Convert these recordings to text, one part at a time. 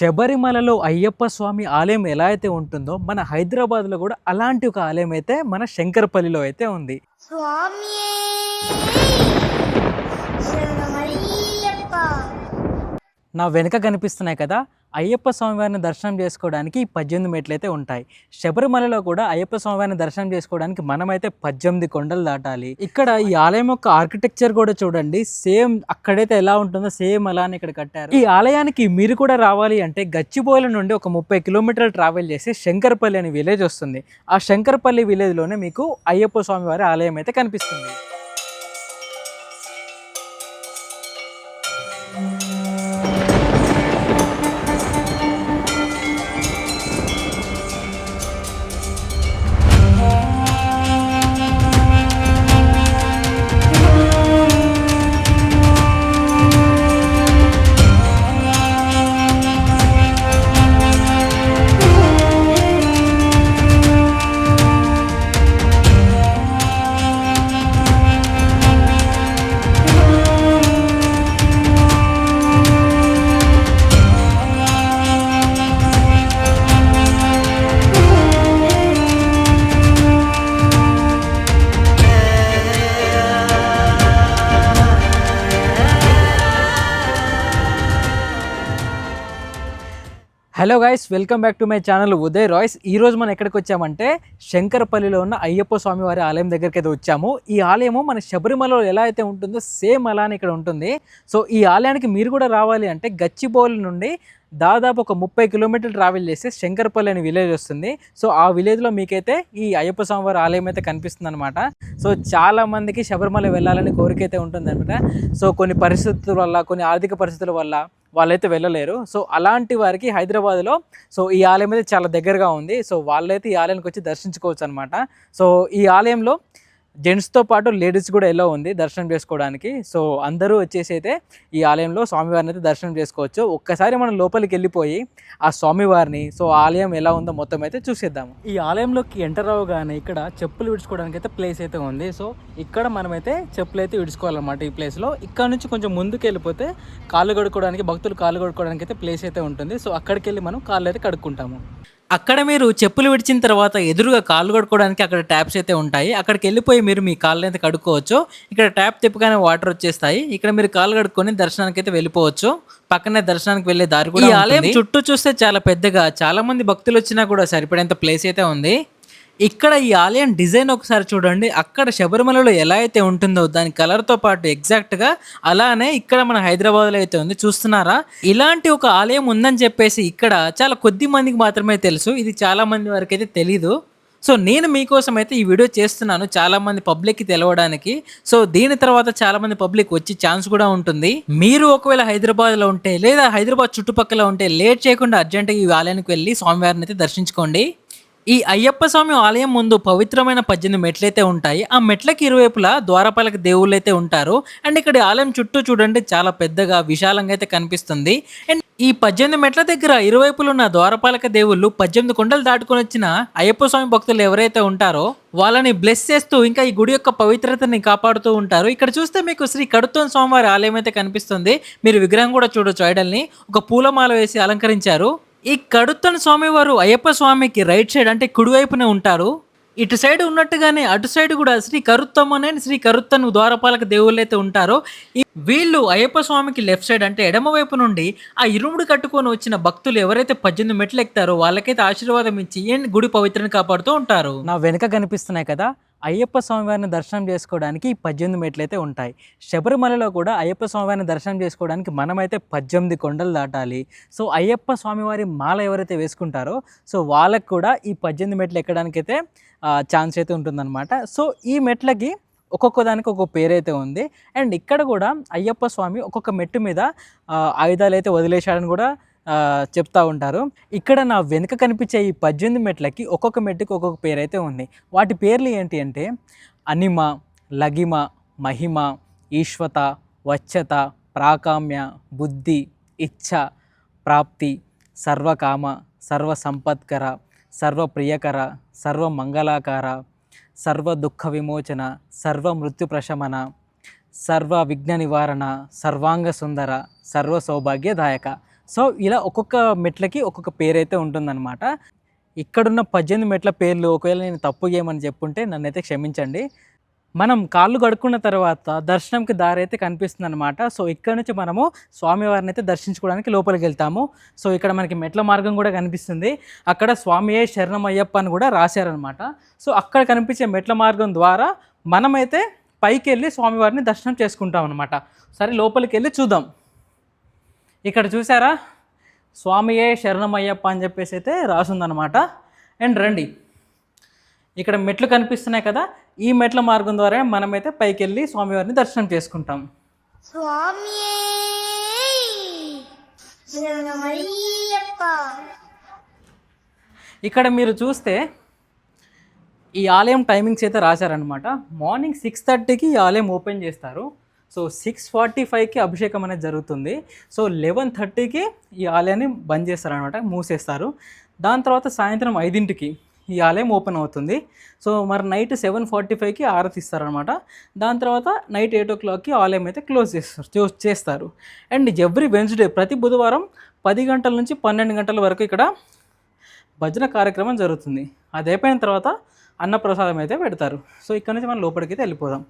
శబరిమలలో అయ్యప్ప స్వామి ఆలయం ఎలా అయితే ఉంటుందో మన హైదరాబాద్లో కూడా అలాంటి ఒక ఆలయం అయితే మన శంకరపల్లిలో అయితే ఉంది. స్వామి శరణమయ్యప్ప నా వెనుక కనిపిస్తున్నాయి కదా అయ్యప్ప స్వామివారిని దర్శనం చేసుకోవడానికి పద్దెనిమిది మెట్లు అయితే ఉంటాయి. శబరిమలలో కూడా అయ్యప్ప స్వామివారిని దర్శనం చేసుకోవడానికి మనమైతే పద్దెనిమిది కొండలు దాటాలి. ఇక్కడ ఈ ఆలయం యొక్క ఆర్కిటెక్చర్ కూడా చూడండి. సేమ్ అక్కడైతే ఎలా ఉంటుందో సేమ్ అలానే ఇక్కడ కట్టారు. ఈ ఆలయానికి మీరు కూడా రావాలి అంటే గచ్చిబౌలి నుండి ఒక ముప్పై కిలోమీటర్లు ట్రావెల్ చేసి శంకరపల్లి అనే విలేజ్ వస్తుంది. ఆ శంకరపల్లి విలేజ్లోనే మీకు అయ్యప్ప స్వామివారి ఆలయం అయితే కనిపిస్తుంది. Hello guys welcome back to my channel Uday Royce. ఈరోజు మనం ఎక్కడికి వచ్చామంటే శంకరపల్లిలో ఉన్న అయ్యప్ప స్వామి వారి ఆలయం దగ్గరికి అయితే వచ్చాము. ఈ ఆలయము మన శబరిమలలో ఎలా అయితే ఉంటుందో సేమ్ అలానే ఇక్కడ ఉంటుంది. సో ఈ ఆలయానికి మీరు కూడా రావాలి అంటే గచ్చిబౌలి నుండి దాదాపు ఒక ముప్పై కిలోమీటర్లు ట్రావెల్ చేస్తే శంకరపల్లి అనే విలేజ్ వస్తుంది. సో ఆ విలేజ్లో మీకైతే ఈ అయ్యప్ప స్వామి వారి ఆలయం అయితే కనిపిస్తుంది అనమాట సో చాలా మందికి శబరిమల వెళ్ళాలని కోరిక అయితే ఉంటుంది అనమాట సో కొన్ని పరిస్థితుల వల్ల కొన్ని ఆర్థిక పరిస్థితుల వల్ల వాళ్ళైతే వెళ్ళలేరు. సో అలాంటి వారికి హైదరాబాద్లో సో ఈ ఆలయం అయితే చాలా దగ్గరగా ఉంది. సో వాళ్ళైతే ఈ ఆలయానికి వచ్చి దర్శించుకోవచ్చు అనమాట సో ఈ ఆలయంలో జెంట్స్తో పాటు లేడీస్ కూడా ఎలా ఉంది దర్శనం చేసుకోవడానికి? సో అందరూ వచ్చేసి అయితే ఈ ఆలయంలో స్వామివారిని అయితే దర్శనం చేసుకోవచ్చు. ఒక్కసారి మనం లోపలికి వెళ్ళిపోయి ఆ స్వామివారిని సో ఆలయం ఎలా ఉందో మొత్తం అయితే చూసేద్దాము. ఈ ఆలయంలోకి ఎంటర్ అవ్వగానే ఇక్కడ చెప్పులు విడుచుకోవడానికి అయితే ప్లేస్ అయితే ఉంది. సో ఇక్కడ మనమైతే చెప్పులు అయితే విడుచుకోవాలన్నమాట ఈ ప్లేస్లో. ఇక్కడ నుంచి కొంచెం ముందుకు వెళ్ళిపోతే కాళ్ళు కడుక్కోవడానికి భక్తులు కాళ్ళు కడుక్కోవడానికి అయితే ప్లేస్ అయితే ఉంటుంది. సో అక్కడికి వెళ్ళి మనం కాళ్ళు అయితే కడుక్కుంటాము. అక్కడ మీరు చెప్పులు విడిచిన తర్వాత ఎదురుగా కాళ్ళు కడుక్కోవడానికి అక్కడ ట్యాప్స్ అయితే ఉంటాయి. అక్కడికి వెళ్ళిపోయి మీరు మీ కాళ్ళని అయితే కడుక్కోవచ్చు. ఇక్కడ ట్యాప్ తిప్పగానే వాటర్ వచ్చేస్తాయి. ఇక్కడ మీరు కాళ్ళు కడుక్కొని దర్శనానికి అయితే వెళ్ళిపోవచ్చు. పక్కనే దర్శనానికి వెళ్ళే దారి కూడా ఈ ఆలయం చుట్టూ చూస్తే చాలా పెద్దగా చాలా మంది భక్తులు వచ్చినా కూడా సరిపడేంత ప్లేస్ అయితే ఉంది. ఇక్కడ ఈ ఆలయం డిజైన్ ఒకసారి చూడండి. అక్కడ శబరిమలలో ఎలా అయితే ఉంటుందో దాని కలర్తో పాటు ఎగ్జాక్ట్గా అలానే ఇక్కడ మన హైదరాబాద్లో అయితే ఉంది. చూస్తున్నారా? ఇలాంటి ఒక ఆలయం ఉందని చెప్పేసి ఇక్కడ చాలా కొద్ది మందికి మాత్రమే తెలుసు. ఇది చాలా మంది వరకు అయితే తెలీదు. సో నేను మీకోసం అయితే ఈ వీడియో చేస్తున్నాను. చాలామంది పబ్లిక్కి తెలవడానికి. సో దీని తర్వాత చాలామంది పబ్లిక్ వచ్చే ఛాన్స్ కూడా ఉంటుంది. మీరు ఒకవేళ హైదరాబాద్లో ఉంటే లేదా హైదరాబాద్ చుట్టుపక్కల ఉంటే లేట్ చేయకుండా అర్జెంటుగా ఈ ఆలయానికి వెళ్ళి స్వామివారిని అయితే దర్శించుకోండి. ఈ అయ్యప్ప స్వామి ఆలయం ముందు పవిత్రమైన పద్దెనిమిది మెట్లయితే ఉంటాయి. ఆ మెట్లకి ఇరువైపులా ద్వారపాలక దేవుళ్ళు అయితే ఉంటారు. అండ్ ఇక్కడ ఆలయం చుట్టూ చూడండి చాలా పెద్దగా విశాలంగా అయితే కనిపిస్తుంది. అండ్ ఈ పద్దెనిమిది మెట్ల దగ్గర ఇరువైపులు ఉన్న ద్వారపాలక దేవుళ్ళు పద్దెనిమిది కొండలు దాటుకొని వచ్చిన అయ్యప్ప స్వామి భక్తులు ఎవరైతే ఉంటారో వాళ్ళని బ్లెస్ చేస్తూ ఇంకా ఈ గుడి యొక్క పవిత్రతని కాపాడుతూ ఉంటారు. ఇక్కడ చూస్తే మీకు శ్రీ కడుతోన్ స్వామివారి ఆలయం అయితే కనిపిస్తుంది. మీరు విగ్రహం కూడా చూడొచ్చు ఐడల్ని. ఒక పూలమాల వేసి అలంకరించారు. ఈ కడుత్తన స్వామివారు అయ్యప్ప స్వామికి రైట్ సైడ్ అంటే కుడివైపునే ఉంటారు. ఇటు సైడ్ ఉన్నట్టుగానే అటు సైడ్ కూడా శ్రీ కరుత్తమ్మనే శ్రీ కరుత్తను ద్వారపాలక దేవుళ్ళు అయితే ఉంటారు. ఈ వీళ్ళు అయ్యప్ప స్వామికి లెఫ్ట్ సైడ్ అంటే ఎడమ వైపు నుండి ఆ ఇరుముడు కట్టుకొని వచ్చిన భక్తులు ఎవరైతే పద్దెనిమిది మెట్లు ఎక్కుతారో వాళ్ళకైతే ఆశీర్వాదం ఇచ్చి ఏం గుడి పవిత్రని కాపాడుతూ ఉంటారు. నా వెనుక కనిపిస్తున్నాయి కదా. అయ్యప్ప స్వామివారిని దర్శనం చేసుకోవడానికి ఈ పద్దెనిమిది మెట్లు అయితే ఉంటాయి. శబరిమలలో కూడా అయ్యప్ప స్వామివారిని దర్శనం చేసుకోవడానికి మనమైతే పద్దెనిమిది కొండలు దాటాలి. సో అయ్యప్ప స్వామివారి మాల ఎవరైతే వేసుకుంటారో సో వాళ్ళకు కూడా ఈ పద్దెనిమిది మెట్లు ఎక్కడానికైతే ఛాన్స్ అయితే ఉంటుందన్నమాట. సో ఈ మెట్లకి ఒక్కొక్క దానికి ఒక్కొక్క పేరు అయితే ఉంది. అండ్ ఇక్కడ కూడా అయ్యప్ప స్వామి ఒక్కొక్క మెట్టు మీద ఆయుధాలు అయితే వదిలేశాడని కూడా చెప్తా ఉంటారు. ఇక్కడ నా వెనుక కనిపించే ఈ పద్దెనిమిది మెట్లకి ఒక్కొక్క మెట్టుకి ఒక్కొక్క పేరు అయితే ఉంది. వాటి పేర్లు ఏంటి అంటే అనిమ లగిమ మహిమ ఈశ్వత వచ్చత ప్రాకామ్య బుద్ధి ఇచ్ఛ ప్రాప్తి సర్వకామ సర్వ సంపత్కర సర్వ ప్రియకర సర్వ మంగళాకార సర్వ దుఃఖ విమోచన సర్వ మృత్యు ప్రశమన సర్వ విఘ్న నివారణ సర్వాంగ సుందర సర్వ సౌభాగ్యదాయక సో ఇలా ఒక్కొక్క మెట్లకి ఒక్కొక్క పేరు అయితే ఉంటుందన్నమాట. ఇక్కడున్న పద్దెనిమిది మెట్ల పేర్లు ఒకవేళ నేను తప్పు చేయమని చెప్పుంటే నన్నైతే క్షమించండి. మనం కాళ్ళు కడుక్కున్న తర్వాత దర్శనంకి దారి అయితే కనిపిస్తుంది అనమాట సో ఇక్కడ నుంచి మనము స్వామివారిని అయితే దర్శించుకోవడానికి లోపలికి వెళ్తాము. సో ఇక్కడ మనకి మెట్ల మార్గం కూడా కనిపిస్తుంది. అక్కడ స్వామియే శరణమయ్యప్ప అని కూడా రాశారనమాట సో అక్కడ కనిపించే మెట్ల మార్గం ద్వారా మనమైతే పైకి వెళ్ళి స్వామివారిని దర్శనం చేసుకుంటాం అనమాట సరే లోపలికి వెళ్ళి చూద్దాం. ఇక్కడ చూసారా? స్వామియే శరణమయ్యప్ప అని చెప్పేసి అయితే రాసుందనమాట అండ్ రండి. ఇక్కడ మెట్లు కనిపిస్తున్నాయి కదా ఈ మెట్ల మార్గం ద్వారా మనమైతే పైకి వెళ్ళి స్వామివారిని దర్శనం చేసుకుంటాం. ఇక్కడ మీరు చూస్తే ఈ ఆలయం టైమింగ్స్ అయితే రాశారనమాట మార్నింగ్ సిక్స్ థర్టీకి ఈ ఆలయం ఓపెన్ చేస్తారు. సో సిక్స్ ఫార్టీ ఫైవ్కి అభిషేకం అనేది జరుగుతుంది. సో లెవెన్ థర్టీకి ఈ ఆలయాన్ని బంద్ చేస్తారనమాట మూసేస్తారు. దాని తర్వాత సాయంత్రం ఐదింటికి ఈ ఆలయం ఓపెన్ అవుతుంది. సో మరి నైట్ సెవెన్ ఫార్టీ ఫైవ్కి ఆరతి ఇస్తారనమాట దాని తర్వాత నైట్ ఎయిట్ ఓ క్లాక్కి ఆలయం అయితే క్లోజ్ చేస్తారు చేస్తారు. అండ్ ఎవ్రీ వెన్స్డే ప్రతి బుధవారం పది గంటల నుంచి పన్నెండు గంటల వరకు ఇక్కడ భజన కార్యక్రమం జరుగుతుంది. అది అయిపోయిన తర్వాత అన్నప్రసాదం అయితే పెడతారు. సో ఇక్కడ నుంచి మనం లోపలికి అయితే వెళ్ళిపోదాం.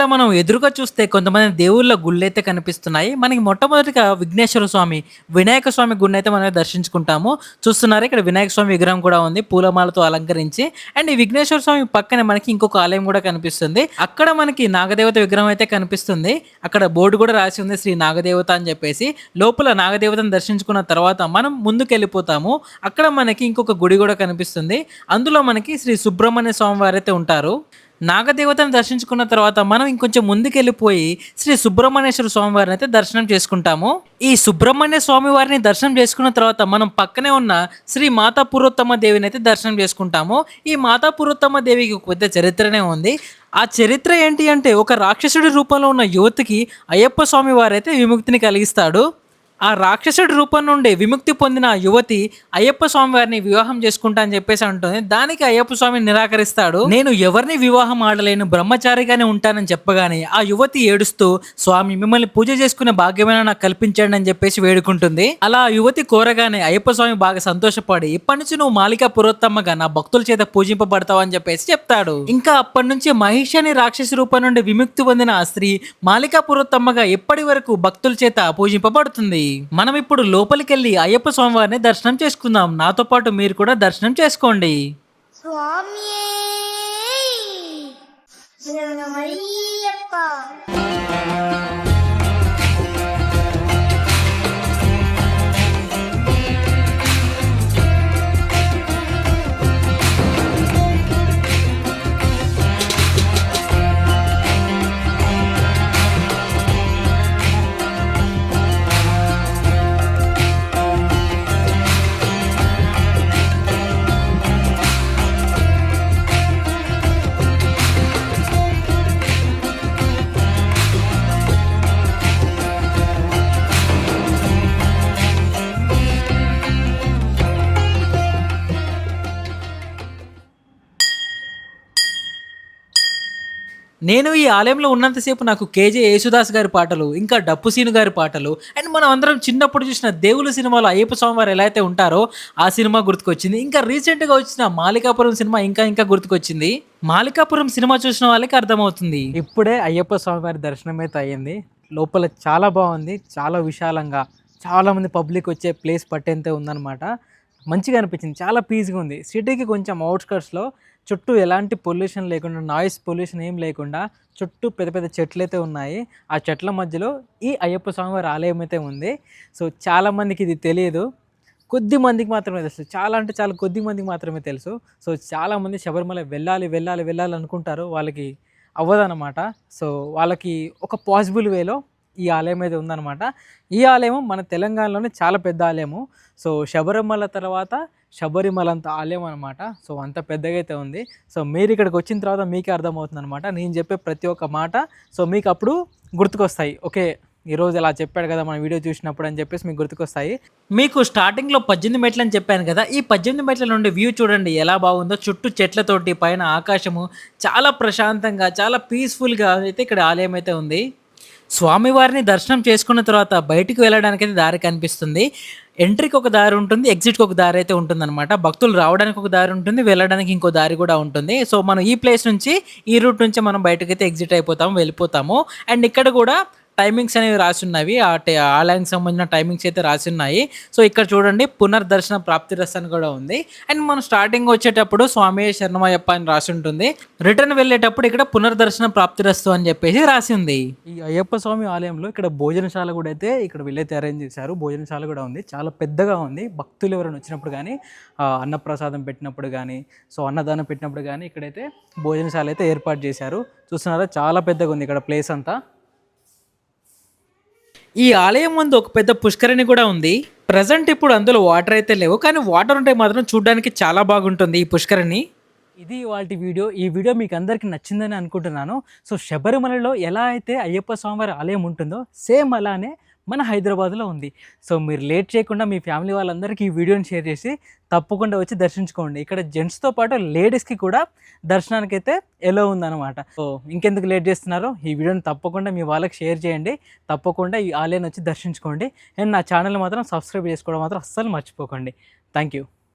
ఇక్కడ మనం ఎదురుగా చూస్తే కొంతమంది దేవుళ్ళ గుళ్ళైతే కనిపిస్తున్నాయి. మనకి మొట్టమొదటిగా విఘ్నేశ్వర స్వామి వినాయక స్వామి గుడిని అయితే మనం దర్శించుకుంటాము. చూస్తున్నారు ఇక్కడ వినాయక స్వామి విగ్రహం కూడా ఉంది పూలమాలతో అలంకరించి. అండ్ ఈ విఘ్నేశ్వర స్వామి పక్కనే మనకి ఇంకొక ఆలయం కూడా కనిపిస్తుంది. అక్కడ మనకి నాగదేవత విగ్రహం అయితే కనిపిస్తుంది. అక్కడ బోర్డు కూడా రాసి ఉంది శ్రీ నాగదేవత అని చెప్పేసి. లోపల నాగదేవతను దర్శించుకున్న తర్వాత మనం ముందుకు వెళ్ళిపోతాము అక్కడ మనకి ఇంకొక గుడి కూడా కనిపిస్తుంది. అందులో మనకి శ్రీ సుబ్రహ్మణ్య స్వామి వారు అయితే ఉంటారు. నాగదేవతను దర్శించుకున్న తర్వాత మనం ఇంకొంచెం ముందుకెళ్ళిపోయి శ్రీ సుబ్రహ్మణ్యేశ్వర స్వామి వారిని అయితే దర్శనం చేసుకుంటాము. ఈ సుబ్రహ్మణ్య స్వామి వారిని దర్శనం చేసుకున్న తర్వాత మనం పక్కనే ఉన్న శ్రీ మాతా పురోత్తమ దేవిని అయితే దర్శనం చేసుకుంటాము. ఈ మాతా పురోత్తమ దేవికి ఒక పెద్ద చరిత్రనే ఉంది. ఆ చరిత్ర ఏంటి అంటే ఒక రాక్షసుడి రూపంలో ఉన్న యువతికి అయ్యప్ప స్వామి వారైతే విముక్తిని కలిగిస్తాడు. ఆ రాక్షసుడి రూపం నుండి విముక్తి పొందిన యువతి అయ్యప్ప స్వామి వారిని వివాహం చేసుకుంటా అని చెప్పేసి అంటుంది. దానికి అయ్యప్ప స్వామి నిరాకరిస్తాడు. నేను ఎవరిని వివాహం ఆడలేను బ్రహ్మచారిగానే ఉంటానని చెప్పగానే ఆ యువతి ఏడుస్తూ స్వామి మిమ్మల్ని పూజ చేసుకునే భాగ్యమైన నాకు కల్పించండి అని చెప్పేసి వేడుకుంటుంది. అలా ఆ యువతి కోరగానే అయ్యప్ప స్వామి బాగా సంతోషపడి ఇప్పటి నుంచి నువ్వు మాలిక పురోత్తమ్మగా నా భక్తుల చేత పూజింపబడతావు అని చెప్పేసి చెప్తాడు. ఇంకా అప్పటి నుంచి మహిషి అనే రాక్షసి రూపం నుండి విముక్తి పొందిన ఆ స్త్రీ మాలికా పురోత్తమ్మగా ఎప్పటి వరకు భక్తుల చేత పూజింపబడుతుంది. మనం ఇప్పుడు లోపలికెళ్ళి అయ్యప్ప స్వామివారిని దర్శనం చేసుకుందాం. నాతో పాటు మీరు కూడా దర్శనం చేసుకోండి. స్వామియే. నేను ఈ ఆలయంలో ఉన్నంతసేపు నాకు కేజే యేసుదాస్ గారి పాటలు ఇంకా డప్పు సీను గారి పాటలు అండ్ మనం అందరం చిన్నప్పుడు చూసిన దేవులు సినిమాలో అయ్యప్ప స్వామి వారు ఎలా అయితే ఉంటారో ఆ సినిమా గుర్తుకొచ్చింది. ఇంకా రీసెంట్గా వచ్చిన మాలికాపురం సినిమా ఇంకా ఇంకా గుర్తుకొచ్చింది. మాలికాపురం సినిమా చూసిన వాళ్ళకి అర్థమవుతుంది. ఇప్పుడే అయ్యప్ప స్వామి వారి దర్శనం అయితే అయ్యింది. లోపల చాలా బాగుంది చాలా విశాలంగా చాలామంది పబ్లిక్ వచ్చే ప్లేస్ పట్టేంతే ఉందన్నమాట. మంచిగా అనిపించింది. చాలా పీస్గా ఉంది. సిటీకి కొంచెం అవుట్స్కట్స్లో చుట్టూ ఎలాంటి పొల్యూషన్ లేకుండా నాయిస్ పొల్యూషన్ ఏం లేకుండా చుట్టూ పెద్ద పెద్ద చెట్లు అయితే ఉన్నాయి. ఆ చెట్ల మధ్యలో ఈ అయ్యప్ప స్వామి వారి ఆలయం అయితే ఉంది. సో చాలామందికి ఇది తెలియదు కొద్ది మందికి మాత్రమే తెలుసు. చాలా అంటే చాలా కొద్ది మందికి మాత్రమే తెలుసు. సో చాలామంది శబరిమల వెళ్ళాలి వెళ్ళాలి వెళ్ళాలి అనుకుంటారు. వాళ్ళకి అవ్వదన్నమాట. సో వాళ్ళకి ఒక పాసిబుల్ వేలో ఈ ఆలయం అయితే ఉందన్నమాట. ఈ ఆలయం మన తెలంగాణలోనే చాలా పెద్ద ఆలయము. సో శబరిమల తర్వాత శబరిమల అంత ఆలయం అనమాట సో అంత పెద్దగా అయితే ఉంది. సో మీరు ఇక్కడికి వచ్చిన తర్వాత మీకే అర్థమవుతుంది అనమాట నేను చెప్పే ప్రతి ఒక్క మాట సో మీకు అప్పుడు గుర్తుకొస్తాయి. ఓకే ఈరోజు ఇలా చెప్పాడు కదా మన వీడియో చూసినప్పుడు అని చెప్పేసి మీకు గుర్తుకొస్తాయి. మీకు స్టార్టింగ్లో పద్దెనిమిది మెట్లు అని చెప్పాను కదా ఈ పద్దెనిమిది మెట్ల నుండి వ్యూ చూడండి ఎలా బాగుందో. చుట్టూ చెట్లతోటి పైన ఆకాశము చాలా ప్రశాంతంగా చాలా పీస్ఫుల్గా అయితే ఇక్కడ ఆలయం అయితే ఉంది. స్వామివారిని దర్శనం చేసుకున్న తర్వాత బయటికి వెళ్ళడానికి అయితే దారి కనిపిస్తుంది. ఎంట్రీకి ఒక దారి ఉంటుంది ఎగ్జిట్కి ఒక దారి అయితే ఉంటుందన్నమాట. భక్తులు రావడానికి ఒక దారి ఉంటుంది వెళ్ళడానికి ఇంకో దారి కూడా ఉంటుంది. సో మనం ఈ ప్లేస్ నుంచి ఈ రూట్ నుంచి మనం బయటకు అయితే ఎగ్జిట్ అయిపోతాము వెళ్ళిపోతాము. అండ్ ఇక్కడ కూడా టైమింగ్స్ అనేవి రాసి ఉన్నవి ఆ టే- ఆలయానికి సంబంధించిన టైమింగ్స్ అయితే రాసి ఉన్నాయి సో ఇక్కడ చూడండి పునర్దర్శన ప్రాప్తి రస్ అని కూడా ఉంది. అండ్ మనం స్టార్టింగ్ వచ్చేటప్పుడు స్వామి శరణమయ్యప్ప అని రాసి ఉంటుంది. రిటర్న్ వెళ్ళేటప్పుడు ఇక్కడ పునర్దర్శన ప్రాప్తి రస్తు అని చెప్పేసి రాసి ఉంది. ఈ అయ్యప్ప స్వామి ఆలయంలో ఇక్కడ భోజనశాల కూడా అయితే ఇక్కడ వీళ్ళైతే అరేంజ్ చేశారు. భోజనశాల కూడా ఉంది. చాలా పెద్దగా ఉంది. భక్తులు ఎవరైనా వచ్చినప్పుడు కానీ అన్నప్రసాదం పెట్టినప్పుడు కానీ సో అన్నదానం పెట్టినప్పుడు కానీ ఇక్కడైతే భోజనశాల అయితే ఏర్పాటు చేశారు. చూస్తున్నారా? చాలా పెద్దగా ఉంది ఇక్కడ ప్లేస్ అంతా. ఈ ఆలయం ముందు ఒక పెద్ద పుష్కరిణి కూడా ఉంది. ప్రజెంట్ ఇప్పుడు అందులో వాటర్ అయితే లేవు. కానీ వాటర్ ఉంటే మాత్రం చూడడానికి చాలా బాగుంటుంది ఈ పుష్కరిణి. ఇది వాటి వీడియో. ఈ వీడియో మీకు అందరికీ నచ్చిందని అనుకుంటున్నాను. సో శబరిమలలో ఎలా అయితే అయ్యప్ప స్వామివారి ఆలయం ఉంటుందో సేమ్ అలానే మన హైదరాబాద్లో ఉంది. సో మీరు లేట్ చేయకుండా మీ ఫ్యామిలీ వాళ్ళందరికీ ఈ వీడియోని షేర్ చేసి తప్పకుండా వచ్చి దర్శించుకోండి. ఇక్కడ జెంట్స్తో పాటు లేడీస్కి కూడా దర్శనానికి అయితే ఎలో ఉందన్నమాట. సో ఇంకెందుకు లేట్ చేస్తున్నారో? ఈ వీడియోని తప్పకుండా మీ వాళ్ళకి షేర్ చేయండి. తప్పకుండా ఈ ఆలయాన్ని వచ్చి దర్శించుకోండి. అండ్ నా ఛానల్ మాత్రం సబ్స్క్రైబ్ చేసుకోవడం మాత్రం అస్సలు మర్చిపోకండి. Thank you